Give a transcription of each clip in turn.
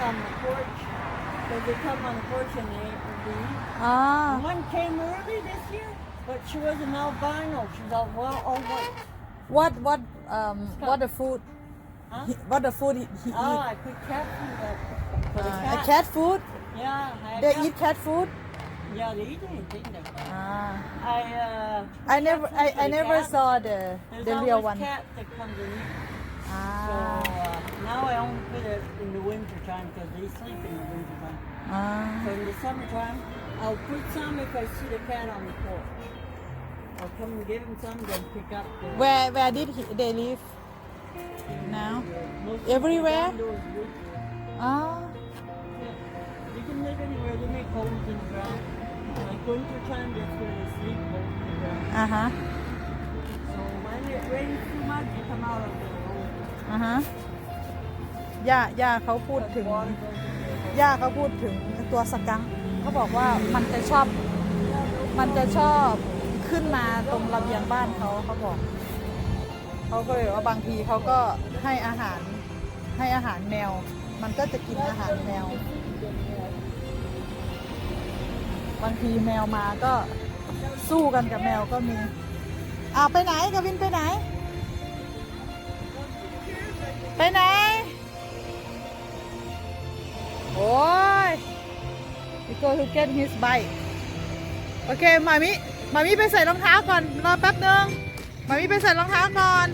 on the porch. Because they come on the porch and they the bee. One came early this year, but she was an albino. She's all well all white. what what um what the food Huh? he, what the food he, he Oh, eat I put cat food up for the uh, cat. cat food Yeah, I they got- eat cat food Yeah, they eat anything. Ah I uh. I never I, I never cat. saw the There's the real one cat that comes in. Ah. So uh, now I only put it in the winter time because they sleep in the winter time. Ah. So in the summertime, I'll put some if I see the cat on the porch. I'll come and give him some, then pick up the. Where where did he, they live? Now, everywhere. Ah. Yeah. You can live anywhere. They make holes in the ground. Like winter time, that's where they sleep holes in the ground. Uh huh. So when it rains too much, they come out of the อ่าฮะย่าย่าเขาพูดถึงย่าเขาพูดถึงตัวสกังเขาบอกว่ามันจะชอบ มันจะชอบขึ้นมาตรงระเบียงบ้านเขาเขาบอกเขาก็เลยว่าบางทีเขาก็ให้อาหารให้อาหารแมว มันก็จะกินอาหารแมว บางทีแมวมาก็สู้กันกับแมวก็มีอ่าไปไหนกวินไปไหน ไปไหน โอ้ย we go to get his bike โอเคมามิมามิไปใส่รองเท้าก่อน รอแป๊บนึงมามิไปใส่รองเท้าก่อน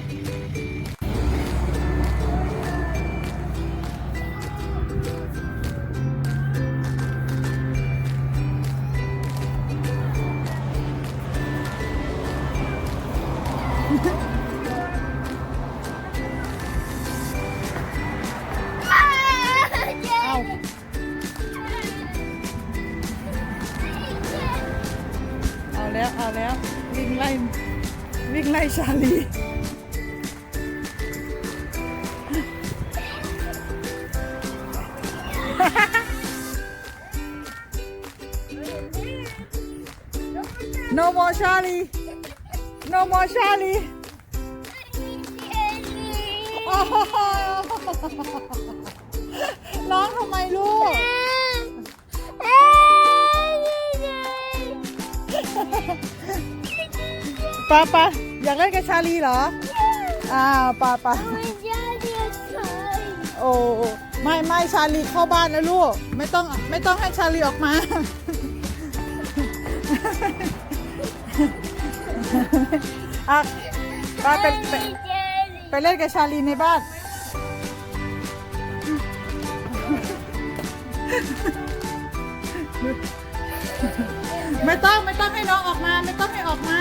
แล้วเอาแล้ว วิ่งไล่ วิ่งไล่ชาลี no more Charlie no more Charlie โาปาอยากเล่นกับชาลีเหรออ่าปาปาโอ้ไม่ไม่ชาลีเข้าบ้านแล้วลูก ไม่ต้องไม่ต้องให้ชาลีออกมา อะไปไปไปไปเล่นกับชาลีในบ้านไม่ต้องไม่ต้องให้น้องออกมา ไม่ต้องให้ออกมา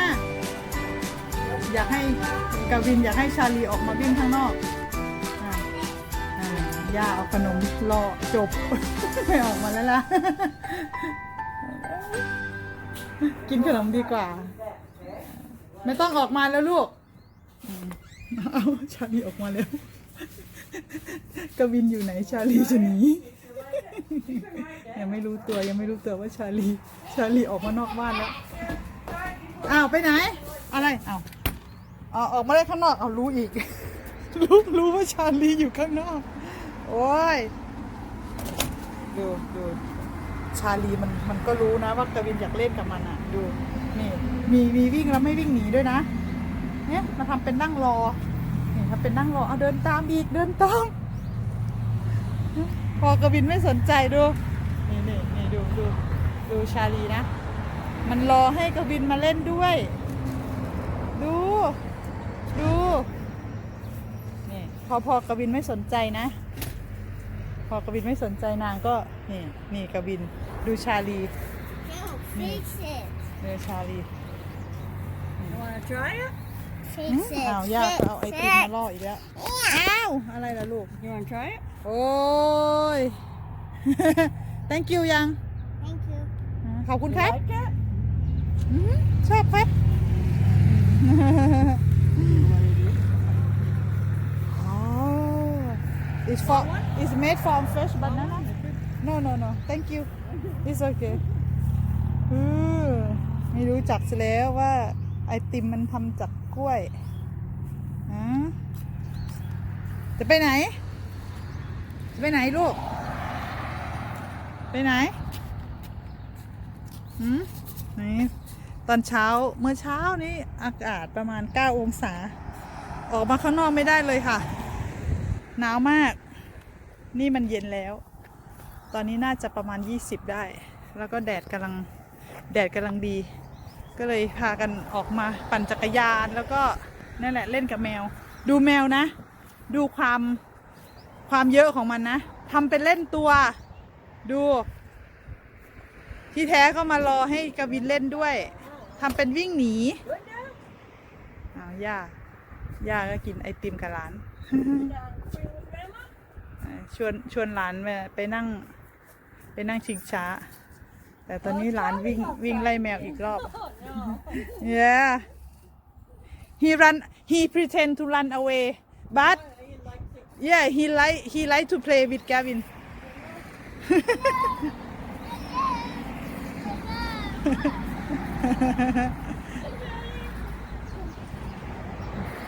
อยากให้กาวินอยากให้ชาลีออกมาวิ่งข้างนอกอ่าอ่าย่าเอาขนมรอจบ ไม่ออกมาแล้วล่ะ กินขนมดีกว่า ไม่ต้องออกมาแล้วลูกอืมเอาชาลีออกมาแล้วกวินอยู่ไหนชาลีจะหนี ยังไม่รู้ตัวยังไม่รู้ตัวว่าชาลี ชาลีออกมานอกบ้านแล้ว อ้าวไปไหน อะไร อ้าว อ๋อออกมาได้ข้างนอกเอารู้อีก รู้รู้ว่าชาลีอยู่ข้างนอก โอ้ยดูดูชาลีมันมันก็รู้นะว่ากวินอยากเล่นกับมันอะ ดูนี่มีมีวิ่งแล้วไม่วิ่งหนีด้วยนะ เนี่ยมาทำเป็นนั่งรอนี่ทำเป็นนั่งรอเอาเดินตามอีกเดินตามพอกวินไม่สนใจดูนี่นี่นี่ดูดูดูชาลีนะ มันรอให้กวินมาเล่นด้วย ดูดูนี่ พอพอกวินไม่สนใจนะ พอกวินไม่สนใจนางก็นี่นี่กวินดูชาลีดูชาลี You want to try it? หืมอ้าว ย่าก็เอาไอติมมาล่ออีกแล้ว อ้าว อะไรล่ะลูก You want to try it? โอ้ย thank you ยังขอบคุณครับ Like it? อืมชอบครับ oh it's for it's made from fresh banana no no no thank you it's okay อือไม่รู้จักซะแล้วว่าไอติมมันทำจากกล้วยฮะจะไปไหน จะไปไหนลูก ไปไหนหืมไหนตอนเช้าเมื่อเช้านี้อากาศประมาณ 9 องศา ออกมาข้างนอกไม่ได้เลยค่ะ หนาวมาก นี่มันเย็นแล้ว ตอนนี้น่าจะประมาณ 20 ได้ แล้วก็แดดกำลังแดดกำลังดี ก็เลยพากันออกมาปั่นจักรยานแล้วก็นั่นแหละเล่นกับแมว ดูแมวนะ ดูความความเยอะของมันนะทำเป็นเล่นตัว ดู ที่แท้ก็มารอให้กวินเล่นด้วยทำเป็นวิ่งหนีอ้าวย่าย่าก็กินไอติมกับหลาน ชวนชวนหลานไปไปนั่ง ไปนั่งชิงช้า แต่ตอนนี้หลานวิ่งวิ่งไล่แมวอีกรอบ yeah he run he pretend to run away but yeah he like he like to play with Gavin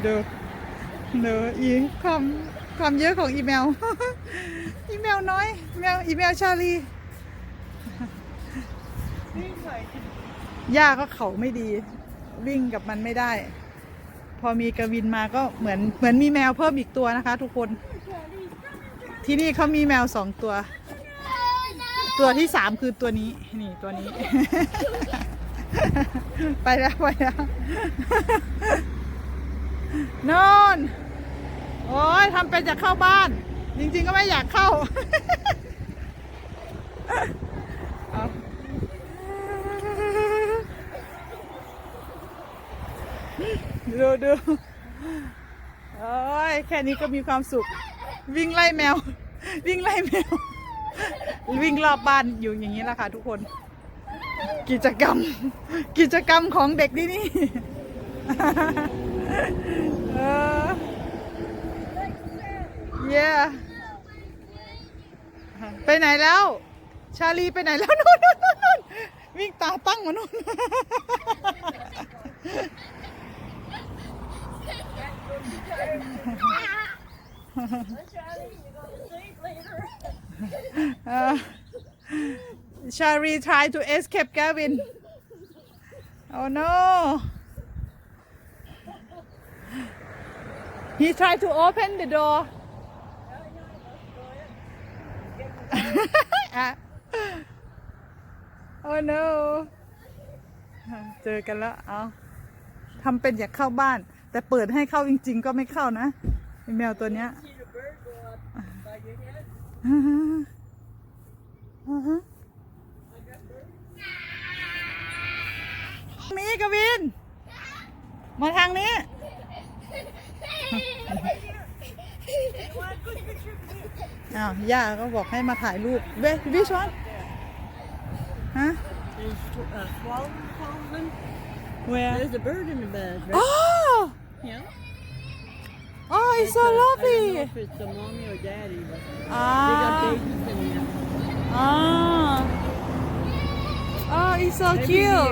ดูดูอีความ ความเยอะของอีเมล อีเมลน้อยแมวอีเมลชาลีย่าก็เขาไม่ดี วิ่งกับมันไม่ได้ พอมีกวินมาก็เหมือนเหมือนมีแมวเพิ่มอีกตัวนะคะ ทุกคน ที่นี่เขามีแมวสองตัว ตัวที่สามคือตัวนี้ นี่ตัวนี้ ไปแล้วไปแล้วนอน โอ้ยทำเป็นจะเข้าบ้าน จริง ๆ ก็ไม่อยากเข้าดูดูโอ้ยแค่นี้ก็มีความสุข วิ่งไล่แมว วิ่งไล่แมว วิ่งรอบบ้านอยู่อย่างนี้แหละค่ะทุกคน กิจกรรม กิจกรรมของเด็กที่นี่เออ เย่ไปไหนแล้ว ชาลีไปไหนแล้วนู่นนู่นนวิ่งตาตั้งมานู่นชาลี try to escape Gavin oh no he tried to open the door Ah. oh no. เจอกันแล้ว เอาทำเป็นอยากเข้าบ้าน แต่เปิดให้เข้าจริง ๆ ก็ไม่เข้านะแมวตัวเนี้ย See the bird go up by your head? อือฮึอือฮึทางนี้กวิน มาทางนี้ อ้าวย่าก็บอกให้มาถ่ายรูปเววิชวันฮะ There's sw- uh, swallow calling. where There's a bird in the bed. Right? oh Yeah. oh it's so a- I don't know lovely if it's the mommy or daddy, but they got ah babies in there. ah oh it's so Every cute year.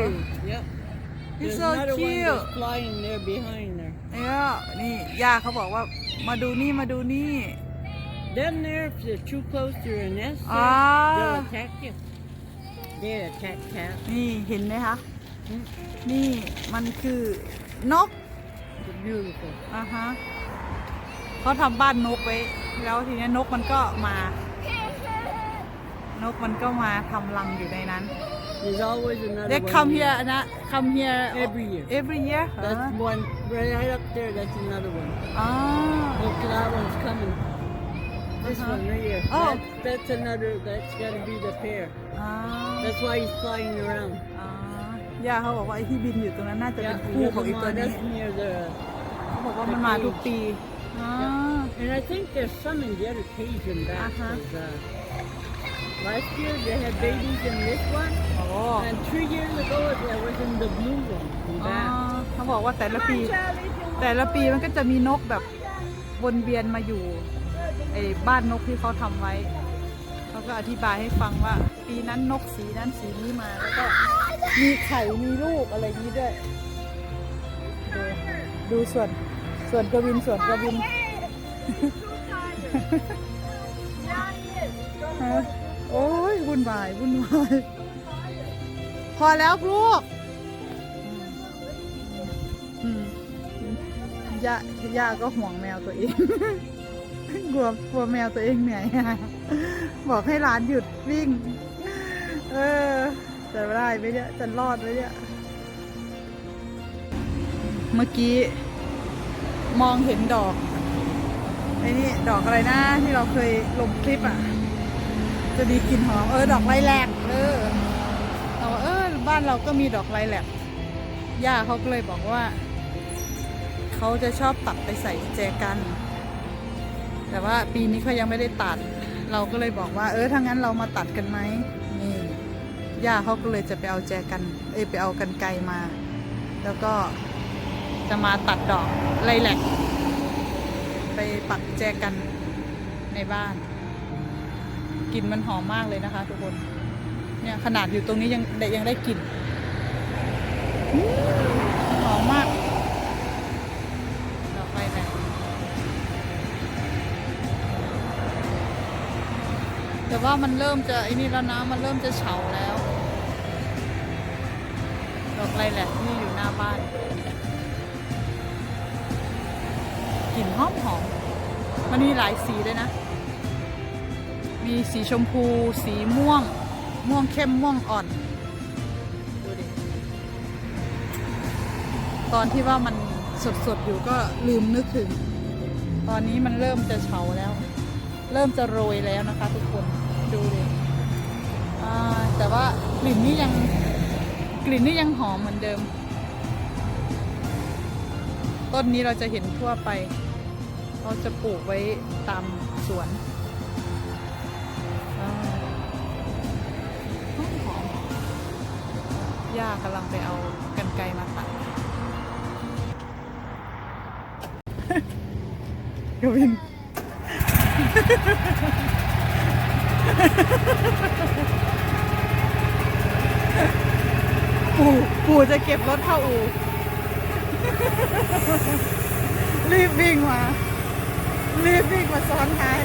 Yep. it's There's so another one cute that's flying there behind there. เนี่ยนี่ย่าเขาบอกว่ามาดูนี่มาดูนี่ Them there, if you're too close to your nest, there, Ah. they'll attack you. They attack cats. นี่เห็นไหมคะอืมนี่มันคือนก It's beautiful. อ่าฮะเขาทำบ้านนกไว้ แล้วทีนี้นกมันก็มา นกมันก็มาทำรังอยู่ในนั้น There's always another they one come here. here นะ come here Every year. every year That's อ๋อ one right up there. That's another one. อ๋อ Look, that one's coming. This Uh-huh. one right here. Oh. That's, that's another. That's got to be the pair. อ๋อ That's why he's flying around. อ๋อย่าเขาบอกว่าไอ้ที่บินอยู่ตรงนั้นน่าจะเป็น Yeah, คู่ there's ของ a อีกตัว mon- นี้ that's near the. เขาบอกว่ามันมาทุกปีอ๋อ And I think there's some in the other cage in back. Uh-huh. 'cause, uh, last year they had babies in this one, โอ้ and three years ago there was in the blue one in อ๋อ back. เขาบอกว่าแต่ละ Come ปี on, Charlie. แต่ละปีมันก็จะมีนกแบบวนเวียนมาอยู่ ไอ้บ้านนกที่เขาทำไว้ เขาก็อธิบายให้ฟังว่า ปีนั้นนกสีนั้นสีนี้มาแล้วก็มีไข่มีลูกอะไรนี้ด้วย ดูส่วนส่วนกระวินส่วนกระวินโอ้ยวุ่นวายวุ่นวายพอแล้วลูกย่าย่าก็ห่วงแมวตัวเอง กลัวกลัวแมวตัวเองเหนื่อยบอกให้ร้านหยุดวิ่ง เออจะได้ไหมเนี่ยจะรอดไหมเนี่ยเมื่อกี้ มองเห็นดอกไอ้นี่ดอกอะไรนะที่เราเคยลงคลิปอะ จะมีกลิ่นหอมเออดอกไลแลกเออเราว่าเออบ้านเราก็มีดอกไลแลกย่าเขาก็เลยบอกว่า เขาจะชอบตัดไปใส่แจกัน แต่ว่าปีนี้เขายังไม่ได้ตัด เราก็เลยบอกว่าเออถ้างั้นเรามาตัดกันไหมนี่ย่าเขาก็เลยจะไปเอาแจกัน เอยไปเอากันไกลมา แล้วก็จะมาตัดดอกไลแลกไปปักแจกันในบ้านกลิ่นมันหอมมากเลยนะคะ ทุกคน เนี่ยขนาดอยู่ตรงนี้ยังได้ยังได้กลิ่น ว่ามันเริ่มจะไอ้นี่แล้วนะมันเริ่มจะเฉาแล้วดอกไลแหลกที่อยู่หน้าบ้านกลิ่นหอมหอมมันมีหลายสีด้วยนะ มีสีชมพู สีม่วง ม่วงเข้มม่วงอ่อนดูดิตอนที่ว่ามันสดๆอยู่ก็ลืมนึกถึง ตอนนี้มันเริ่มจะเฉาแล้ว เริ่มจะโรยแล้วนะคะทุกคน ดูดิแต่ว่ากลิ่นนี่ยังกลิ่นนี่ยังหอมเหมือนเดิม ต้นนี้เราจะเห็นทั่วไป เราจะปลูกไว้ตามสวนหอมหอมย่ากำลังไปเอากันไกรมาตัดกวิน ปู่ปู่จะเก็บรถเข้าอู่รีบวิ่งมา รีบวิ่งมาซ้อนท้าย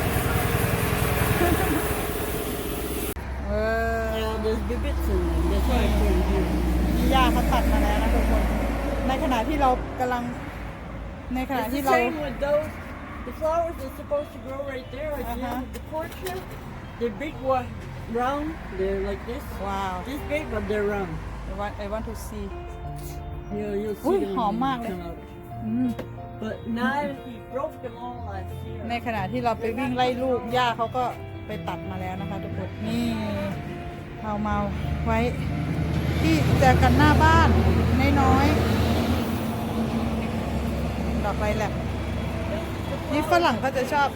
เออ Yeah, there's bibbits in them. That's why I put them here. นี่ย่าเขาตัดมาแล้วนะทุกคน ในขณะที่เรากำลัง ในขณะ It's ที่ the เรา same with those. The flowers are supposed to grow right there at the Uh-huh. end of the porch here. They're big one, round. They're like this. ว้าว This big, but they're round. I want I want to see You know, you'll Ui, see them hòm mạc come đấy. out. อืม But now he broke them all last year. ในขณะที่เราไปวิ่งไล่ลูก ย่าเขาก็ไปตัดมาแล้วนะคะทุกคน นี่เอามาไว้ ที่เจอกันหน้าบ้าน น้อยๆดอกไม้แหลกนี่ฝรั่งเขาจะชอบ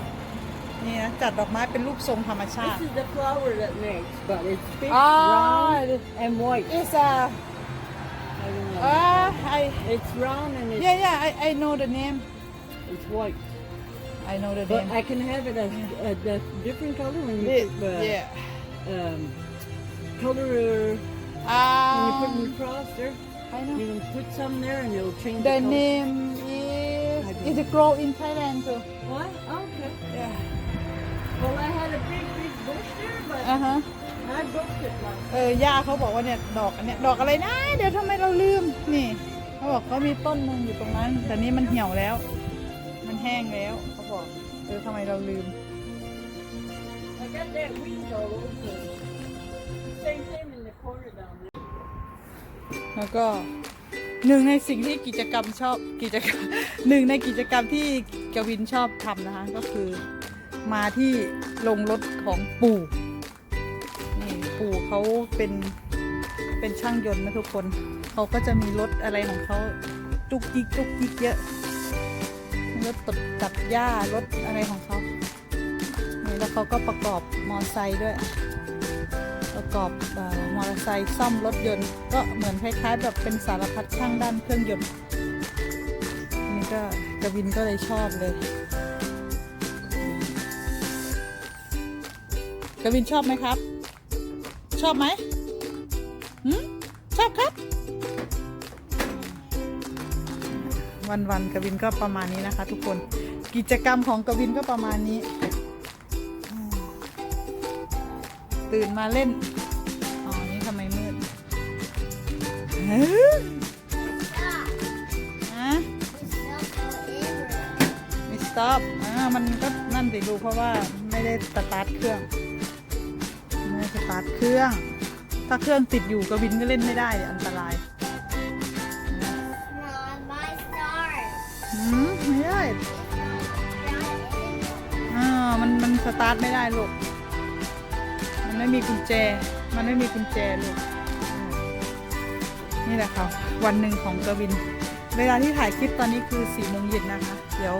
นี่นะ จัดดอกไม้เป็นรูปทรงธรรมชา This ติ is the flower that makes, but it's big, Ah, round, and white. is a I don't know. อ่า I It's round and it's, yeah yeah I I know the name it's white. I know the But name I can have it as a, a different color when you Yeah, put uh, yeah um, color uh, when you put um in the cross there. I know You can put some there and it'll change The the color. name is is it grow in Thailand too. What? Okay. Yeah. Well, I had a big, big bush there, but อ่าฮะ I broke it last เออย่าเขาบอกว่าเนี่ยดอกอันเนี้ยดอกอะไรนะ เดี๋ยวทำไมเราลืมนี่เขาบอกเขามีต้นหนึงอยู่ตรงนั้น แต่นี้มันเหี่ยวแล้ว มันแห้งแล้วเขาบอกเออทำไมเราลืม I got that weed all over the Same thing in the corner down there. แล้วก็หนึ่งในสิ่งที่กิจกรรมชอบกิจกรรม หนึ่งในกิจกรรมที่กวินชอบทำนะคะ ก็คือ มาที่ลงรถของปู่นี่ปู่เขาเป็นเป็นช่างยนต์นะทุกคน เขาก็จะมีรถอะไรของเขาจุกจิกจุกจิกเยอะรถตัดตัดหญ้ารถอะไรของเขานี่แล้วเขาก็ประกอบมอเตอร์ไซค์ด้วย ประกอบอมอเตอร์ไซค์ซ่อมรถยนต์ก็เหมือนคล้ายๆแบบเป็นสารพัดช่างด้านเครื่องยนต์นี่ก็กวินก็เลยชอบเลย กวินชอบไหมครับ ชอบไหมหืมชอบครับ วันๆกวินก็ประมาณนี้นะคะ ทุกคน กิจกรรมของกวินก็ประมาณนี้ ตื่นมาเล่น อ๋อ นี่ทำไมมืดเฮ้ยฮะไม่สต็อปอ่า มันก็นั่นสิดูเพราะว่าไม่ได้สตาร์ทเครื่องาร์ทเครื่อง ถ้าเครื่องติดอยู่กวินก็เล่นไม่ได้เดี๋ยวอันตราย my stars. อืมไม่ได้ อ่ามันมันสตาร์ทไม่ได้ลูก มันไม่มีกุญแจ มันไม่มีกุญแจลูกอืมนี่แหละค่ะวันหนึ่งของกวิน เวลาที่ถ่ายคลิปตอนนี้คือสี่โมงเย็นนะคะ เดี๋ยว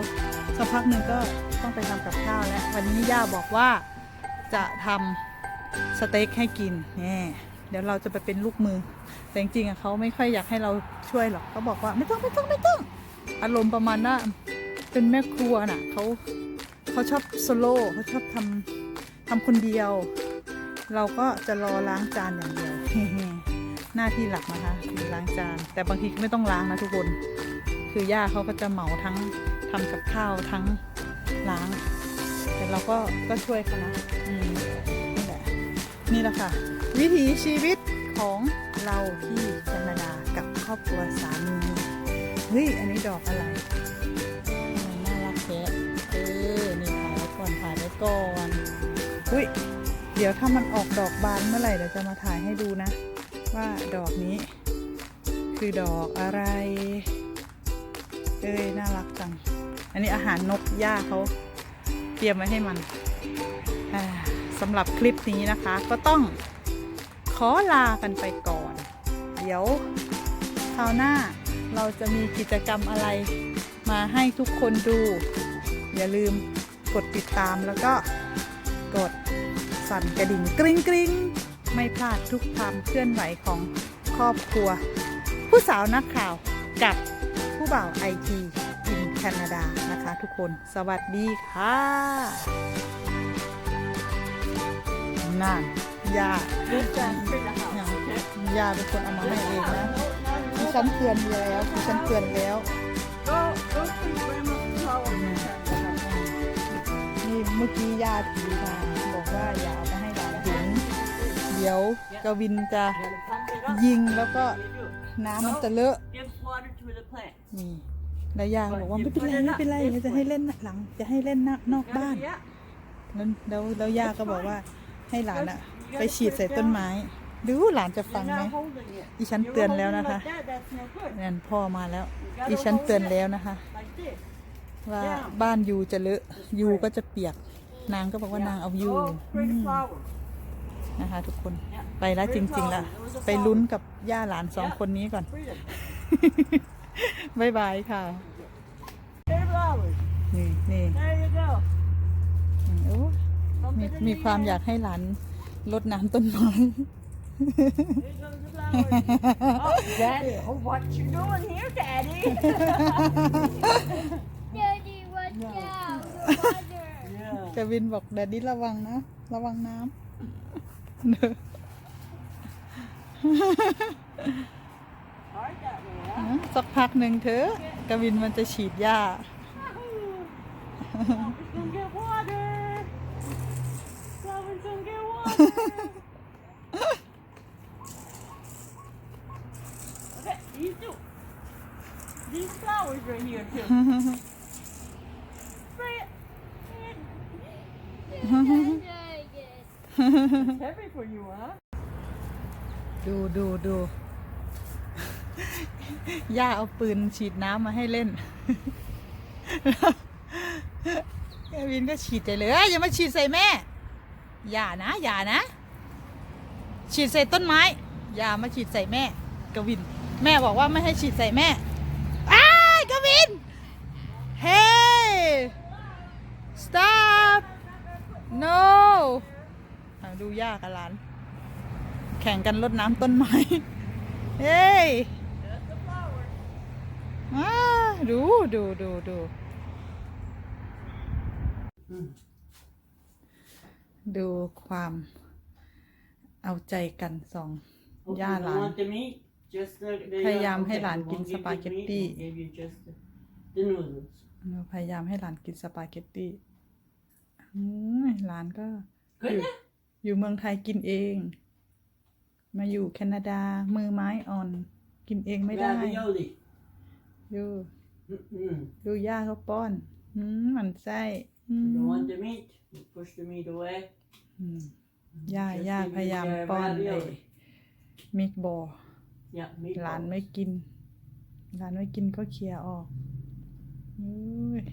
สักพักหนึ่งก็ต้องไปทำกับข้าวแล้ว วันนี้ย่าบอกว่าจะทำ สเต็กให้กินนี่เดี๋ยวเราจะไปเป็นลูกมือ แต่จริงๆเขาไม่ค่อยอยากให้เราช่วยหรอกเขาบอกว่าไม่ต้องไม่ต้องไม่ต้อง อารมณ์ประมาณว่าเป็นแม่ครัวน่ะเขาเขาชอบโซโล่เขาชอบทำทำคนเดียว เราก็จะรอล้างจานอย่างเดียวหน้าที่หลักนะคะคือล้างจาน แต่บางทีไม่ต้องล้างนะทุกคน คือย่าเขาก็จะเหมาทั้งทำกับข้าวทั้งล้าง แต่เราก็ก็ช่วยเขานะอืม นี่แหละนี่แหละค่ะ วิถีชีวิตของเราที่แคนาดากับครอบครัวสามีเฮ้ย อันนี้ดอกอะไรทำไมน่ารักแท้เออ นี่ถ่ายไว้ก่อนถ่ายไว้ก่อนอุ้ย เดี๋ยวถ้ามันออกดอกบานเมื่อไหร่เดี๋ยวจะมาถ่ายให้ดูนะ ว่าดอกนี้ คือดอกอะไร เอ้ย น่ารักจัง อันนี้อาหารนกย่าเขาเตรียมไว้ให้มันอ่า สำหรับคลิปนี้นะคะ ก็ต้องขอลากันไปก่อน เดี๋ยวคราวหน้าเราจะมีกิจกรรมอะไรมาให้ทุกคนดู อย่าลืมกดติดตามแล้วก็กดสั่นกระดิ่งกริ๊งกริ๊งไม่พลาดทุกความเคลื่อนไหวของครอบครัว ผู้สาวนักข่าวกับผู้บ่าวไอทีอินแคนาดานะคะทุกคน สวัสดีค่ะ นั่นยา This time, in the house, อย่าเป็นคนเอามาให้เองนะดิฉันเตือนแล้วดิฉันเตือนแล้วนี่เมื่อกี้ยาถือมาบอกว่าอย่าเอาไปให้หลานเห็นเดี๋ยวกวินจะยิงแล้วก็น้ำมันจะเลอะนี่แล้วยาบอกว่าไม่เป็นไรไม่เป็นไรจะให้เล่นหลัง จะให้เล่นนอกบ้านแล้วแล้วยาก็บอกว่า ให้หลานอะไปฉีดใส่ต้นไม้ ดูหลานจะฟัง You're ไหม not holding it. ดิฉัน You're เตือนแล้ว holding นะคะ like that, that's no good. นั่นพ่อมาแล้ว ดิฉันเตือนแล้วนะคะ Like this. ว่าบ้านยูจะเลอะยูก็จะเปียก นางก็บอกว่านางเอายู Oh, อื pretty ม flower. นะคะ ทุกคนไปแล้วจริงๆละไปลุ้นกับย่าหลานสองคนนี้ก่อน Pretty. บายบายค่ะ Pretty flowers. นี่นี่ There you go. โอ้ Pump มี it in มี the ความ air. อยากให้หลานรดน้ำต้นไม้ Here goes the flowers. oh, Daddy. Oh, what you doing here, Daddy? Daddy, watch out. The water. yeah. กวินบอกแดดดี้ระวังนะ ระวังน้ำเด้อ Hard that way, huh? นะสักพักหนึ่งเถอะกวินมันจะฉีดหญ้า Flowers okay, these two. These flowers right here too. Spray it. It's heavy for you, huh? ดูดูดูย่าเอาปืนฉีดน้ำมาให้เล่นกวินก็ฉีดใจเลยเอ้ยอย่ามาฉีดใส่แม่ อย่านะ อย่านะ ฉีดใส่ต้นไม้ อย่ามาฉีดใส่แม่ กวิน แม่บอกว่าไม่ให้ฉีดใส่แม่อ้ายกวิน เฮ้ stop no ดูยากับหลาน แข่งกันรดน้ำต้นไม้ เฮ้ย Just the flowers. อ่าดูดูดูดู ดูความเอาใจกันสอง Okay, ย่า you หลาน want the meat? Just the, the, พยายาม uh, ให้ okay, หลาน we กิน won't ส give ปา you เกต meat, ตี้ we'll give you just the, the noodles. เราพยายามให้หลานกินสปาเกตตี้อืมหลานก็ Good, อยู่ yeah? อยู่เมืองไทยกินเอง มาอยู่แคนาดามือไม้อ่อน กินเองไม่ได้ Ravioli. ดู Mm-mm. ดูย่าเขาป้อน อืมหมันไส้อืม You don't want the meat? You push the meat away. อืมย่า Just ย่า give พยายาม me, uh, ป้อนไอ้ ravioli. มิกบอ Yeah, meat. หลานไม่กิน หลานไม่กินก็เคลียร์ออกอุ้ย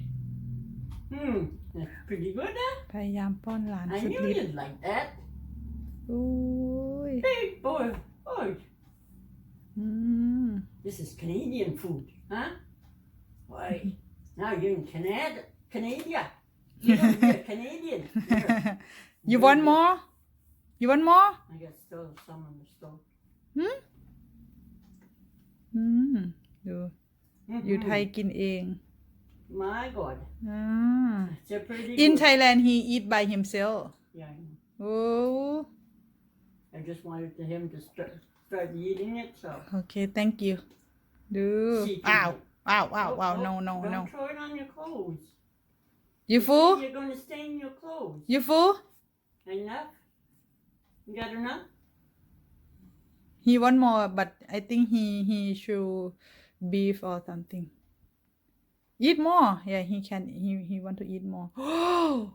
Hmm, that's pretty good, huh? พยายามป้อนหลาน I สุด knew ฤทธิ์ you'd like that. อุ้ย Big boy. Oh, อืม this is Canadian food, huh? Why? Now you're in Canada, Canada. You're gonna be a Canadian. Here. you want more you want more I got still some on the stove. อืมดู อยู่ไทย Mhm. กินเอง My God, อ่า it's a pretty in good. Thailand he eat by himself Yeah, I know. โอ้ I just wanted to him to start start eating it, so. โอเค thank you ดู See, อ้าว อ้าว อ้าว Oh, อ้าว oh, no no don't no throw it on your clothes. you full You're gonna stain your clothes. you full Enough? You got enough? he want more but I think he he should beef or something eat more yeah he can he he want to eat more oh!